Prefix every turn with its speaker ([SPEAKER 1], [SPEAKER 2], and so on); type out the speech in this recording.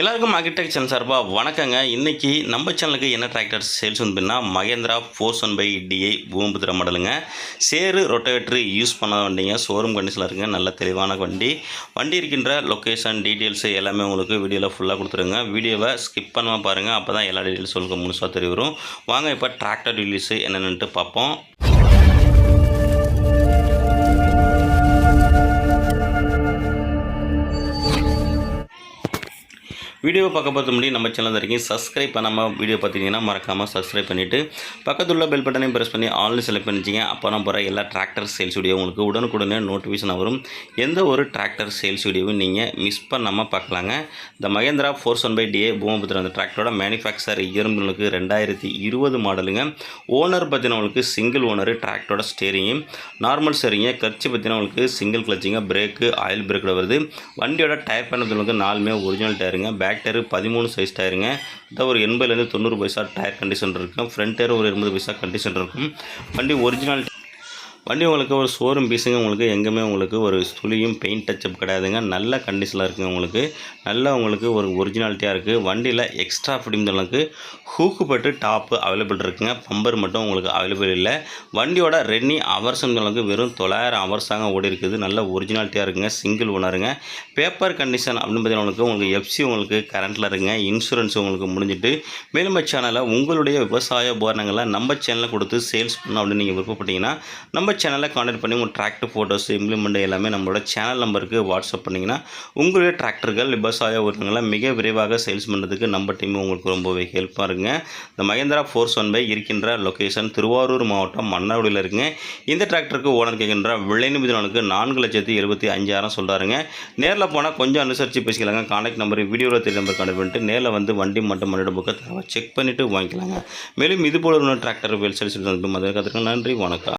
[SPEAKER 1] எல்லாருக்கும் அகிடெக் சேனல் சார்பாக வணக்கங்க. இன்றைக்கி நம்ம சேனலுக்கு என்ன டிராக்டர் சேல்ஸ் வந்து Mahindra four one five DI Bhoomiputra மாடலுங்க. சேரு ரொட்டேட்ரு யூஸ் பண்ண வண்டிங்க. ஷோரூம் கண்டிஷனில் இருக்குங்க. நல்ல தெளிவான வண்டி. வண்டி இருக்கின்ற லொக்கேஷன் டீட்டெயில்ஸு எல்லாமே உங்களுக்கு வீடியோவில் ஃபுல்லாக கொடுத்துருங்க. வீடியோவை ஸ்கிப் பண்ணாமல் பாருங்கள் அப்போ தான் எல்லா டீட்டெயில்ஸ் உங்களுக்கு முழுசாக தெரிய வரும். வாங்க இப்போ டிராக்டர் டீட்டெயில்ஸு என்னென்னுட்டு பார்ப்போம். வீடியோ பார்க்க பார்த்து முடியும் நம்ம சேனல் இருக்கீங்க சப்ஸ்கிரைப் பண்ணாமல் வீடியோ பார்த்தீங்கன்னா மறக்காமல் சப்ஸ்கிரைப் பண்ணிவிட்டு பக்கத்துள்ள பெல் பட்டனையும் ப்ரெஸ் பண்ணி ஆல்னு செலக்ட் பண்ணிச்சிங்க அப்போ தான் போகிற எல்லா டிராக்டர் சேல்ஸ் வீடியோ உங்களுக்கு உடனுக்குடனே நோட்டிஃபிகேஷன் வரும். எந்த ஒரு டிராக்டர் சேல்ஸ் வீடியோவும் நீங்கள் மிஸ் பண்ணாமல் பார்க்கலாங்க. இந்த Mahindra four one five DI Bhoomiputra அந்த டிராக்டரோட மேனுஃபேக்சர் இரும்புகளுக்கு ரெண்டாயிரத்தி இருபது மாடலுங்க ஓனர் பார்த்தீங்கன்னா சிங்கிள் ஓனர் டிராக்டரோட ஸ்டேரிங்கு நார்மல் ஸ்டேரிங்க கட்சி பார்த்தீங்கன்னா சிங்கிள் கிளச்சிங்க பிரேக்கு ஆயில் பிரேக்கில் வருது. வண்டியோட டயர் பண்ணதுங்களுக்கு நாலுமே ஒரிஜினல் டயருங்க பேக் டயரு பதிமூணு சைஸ் டயருங்க. இதான் ஒரு எண்பதுலேருந்து தொண்ணூறு பைசா டயர் கண்டிஷன் இருக்கும் ஃப்ரண்ட் டயர் ஒரு எண்பது பைசா கண்டிஷன் இருக்கும். வண்டி ஒரிஜினல் வண்டி உங்களுக்கு ஒரு ஷோரூம் பீஸுங்க உங்களுக்கு எங்கேயுமே உங்களுக்கு ஒரு துளியும் பெயிண்ட் டச்சப் கிடையாதுங்க. நல்ல கண்டிஷனில் இருக்குங்க உங்களுக்கு. நல்ல உங்களுக்கு ஒரு ஒரிஜினாலிட்டியாக இருக்குது வண்டியில் எக்ஸ்ட்ரா ஃபிட்டிங் அளவுக்கு ஹூக்கு பட்டு டாப்பு அவைலபிள் இருக்குங்க. பம்பர் மட்டும் உங்களுக்கு அவைலபிள் இல்லை. வண்டியோட ரென்னி அவர்ஸ் அளவுக்கு வெறும் தொள்ளாயிரம் அவர்ஸாங்க ஓடி இருக்குது. நல்ல ஒரிஜினாலிட்டியாக இருக்குங்க. சிங்கிள் ஓனருங்க பேப்பர் கண்டிஷன் அப்படின்னு பார்த்தீங்கன்னா உங்களுக்கு உங்களுக்கு எஃப்சி உங்களுக்கு கரண்ட்டில் இருக்குங்க. இன்சூரன்ஸ் உங்களுக்கு முடிஞ்சிட்டு. மேலும் சேனலில் உங்களுடைய விவசாய உபகரணங்களை நம்ம சேனலில் கொடுத்து சேல்ஸ் பண்ணணும் அப்படின்னு நீங்கள் விருப்பப்பட்டீங்கன்னா நம்ம சேனலில் காண்டாக்ட் பண்ணி உங்கள் டிராக்டர் ஃபோட்டோஸ் இம்ப்ளிமெண்ட் எல்லாமே நம்மளோட சேனல் நம்பருக்கு வாட்ஸ்அப் பண்ணிங்கன்னா உங்களுடைய டிராக்டர்கள் விவசாய உரங்களை மிக விரைவாக சேல்ஸ் பண்ணுறதுக்கு நம்ம டீம் உங்களுக்கு ரொம்பவே ஹெல்ப்பாக இருக்குங்க. இந்த மகேந்திரா ஃபோர்ஸ் ஒன் பை இருக்கின்ற லொக்கேஷன் திருவாரூர் மாவட்டம் மன்னார்குடியில் இருக்குங்க. இந்த டிராக்டருக்கு ஓனர் கேட்கின்ற விலை நிமிடனுக்கு நான்கு லட்சத்தி எழுபத்தி அஞ்சாயிரம் சொல்கிறாருங்க நேரில் போனால் கொஞ்சம் அனுசரித்து பேசிக்கலாங்க. கான்டாக்ட் நம்பர் வீடியோவில் தெரிய நம்பர் கான்டாக்ட் பண்ணிட்டு நேரில் வந்து வண்டி மட்டும் மண்ணிட புக்கை செக் பண்ணிவிட்டு வாங்கிக்கலாங்க. மேலும் இது போல ஒரு டிராக்டர் வேல் சேல்ஸ் மதுரை நன்றி வணக்கம்.